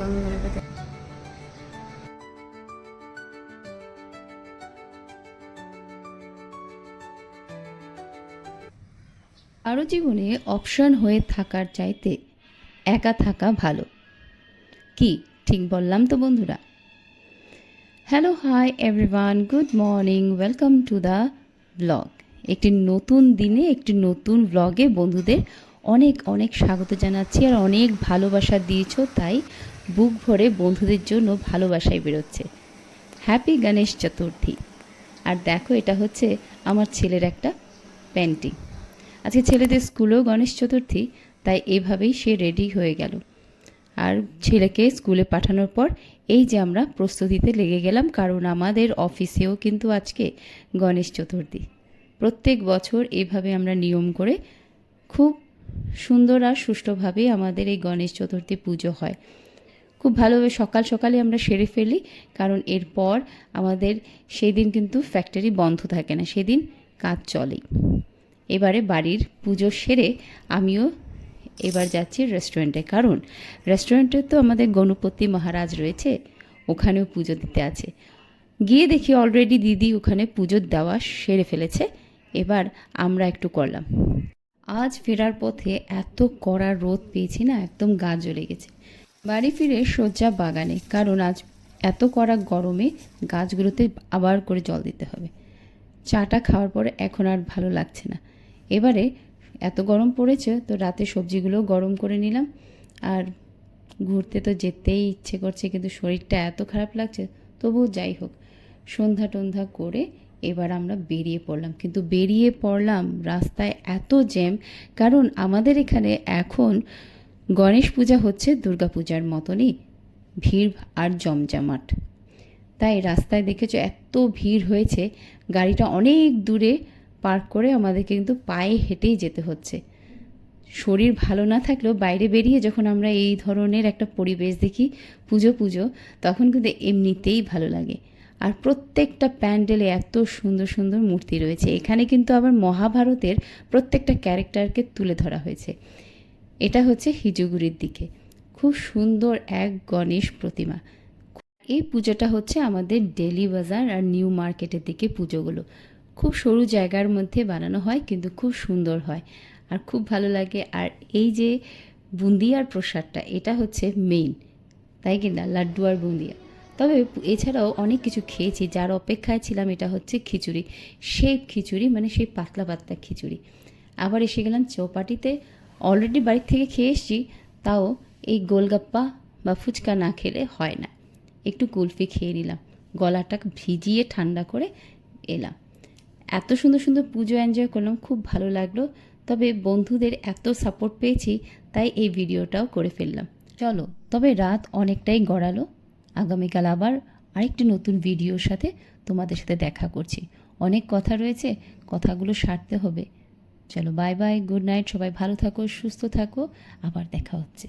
গং গণপতি আরও জীবনে অপশন হয়ে থাকার চাইতে একা থাকা ভালো। কি? ঠিক বললাম তো বন্ধুরা। Hello hi everyone good morning welcome to the blog একটি নতুন দিনে, একটি নতুন ব্লগে বন্ধুদের অনেক অনেক স্বাগত জানাচ্ছি আর অনেক ভালোবাসা দিয়েছ, তাই বুক ভরে বন্ধুদের জন্য ভালোবাসায় বেরোচ্ছে। হ্যাপি গণেশ চতুর্থী আর দেখো, এটা হচ্ছে আমার ছেলের একটা পেন্টিং আজকে ছেলেদের স্কুলেও গণেশ চতুর্থী, তাই এভাবেই সে রেডি হয়ে গেল। আর ছেলেকে স্কুলে পাঠানোর পর এই যে আমরা প্রস্তুতিতে লেগে গেলাম, কারণ আমাদের অফিসেও কিন্তু আজকে গণেশ চতুর্থী। প্রত্যেক বছর এভাবে আমরা নিয়ম করে খুব সুন্দর আর সুষ্ঠুভাবে আমাদের এই গণেশ চতুর্থী পুজো হয়। খুব ভালোভাবে সকাল সকালে আমরা সেরে ফেলি, কারণ এরপর আমাদের সেই দিন কিন্তু ফ্যাক্টরি বন্ধ থাকে না, সেদিন কাজ চলেই। এবারে বাড়ির পুজো সেরে আমিও এবার যাচ্ছি রেস্টুরেন্টে কারণ রেস্টুরেন্টে তো আমাদের গণপতি মহারাজ রয়েছে, ওখানেও পুজো দিতে আছে। গিয়ে দেখি অলরেডি দিদি ওখানে পুজো দেওয়া সেরে ফেলেছে, এবার আমরা একটু করলাম। আজ ফেরার পথে এত কড়া রোদ পেয়েছি না, একদম গা জ্বলে গেছে। বাড়ি ফিরে সজ্জা বাগানে, কারণ আজ এত কড়া গরমে গাছগুলোতে আবার করে জল দিতে হবে। চাটা খাওয়ার পরে এখন আর ভালো লাগছে না। এবারে এত গরম পড়েছে, তো রাতে সবজিগুলো গরম করে নিলাম। আর ঘুরতে তো যেতেই ইচ্ছে করছে, কিন্তু শরীরটা এত খারাপ লাগছে, তবুও যাই হোক সন্ধ্যা টন্ধা করে এবার আমরা বেরিয়ে পড়লাম। কিন্তু বেরিয়ে পড়লাম রাস্তায় এত জ্যাম, কারণ আমাদের এখানে এখন গণেশ পূজা হচ্ছে দুর্গা পূজার মতনই, ভিড় আর জমজমাট। তাই রাস্তায় দেখেছ এত ভিড় হয়েছে, গাড়িটা অনেক দূরে পার্ক করে আমাদেরকে কিন্তু পায়ে হেঁটেই যেতে হচ্ছে। শরীর ভালো না থাকলেও বাইরে বেরিয়ে যখন আমরা এই ধরনের একটা পরিবেশ দেখি, পুজো পুজো, তখন কিন্তু এমনিতেই ভালো লাগে। আর প্রত্যেকটা প্যান্ডেলে এত সুন্দর সুন্দর মূর্তি রয়েছে। এখানে কিন্তু আবার মহাভারতের প্রত্যেকটা ক্যারেক্টারকে তুলে ধরা হয়েছে। এটা হচ্ছে হিজুগুড়ির দিকে। খুব সুন্দর এক গণেশ প্রতিমা। এই পুজোটা হচ্ছে আমাদের ডেলি বাজার আর নিউ মার্কেটের দিকে পুজোগুলো। খুব সরু জায়গার মধ্যে বানানো হয়, কিন্তু খুব সুন্দর হয় আর খুব ভালো লাগে। আর এই যে বুন্দিয়ার প্রসাদটা, এটা হচ্ছে মেইন তাই কি না? লাড্ডু আর বুন্দিয়া। তবে এছাড়াও অনেক কিছু খেয়েছি, যার অপেক্ষায় ছিলাম এটা হচ্ছে খিচুড়ি। সেই খিচুড়ি মানে সেই পাতলা পাতলা খিচুড়ি। আবার এসে গেলাম চৌপাটিতে। অলরেডি বাড়ির থেকে খেয়ে এসেছি, তাও এই গোলগাপ্পা বা ফুচকা না খেলে হয় না। একটু কুলফি খেয়ে নিলাম। গলাটা ভিজিয়ে ঠান্ডা করে এলাম। এত সুন্দর সুন্দর পুজো এনজয় করলাম, খুব ভালো লাগল। তবে বন্ধুদের এত সাপোর্ট পেয়েছি, তাই এই ভিডিওটাও করে ফেললাম। চলো, তবে রাত অনেকটাই গড়ালো। আগামীকাল আবার আরেকটি নতুন ভিডিওর সাথে তোমাদের সাথে দেখা করছি। অনেক কথা রয়েছে, কথাগুলো সারতে হবে। চলো বাই বাই গুড নাইট সবাই ভালো থাকো, সুস্থ থাকো, আবার দেখা হচ্ছে।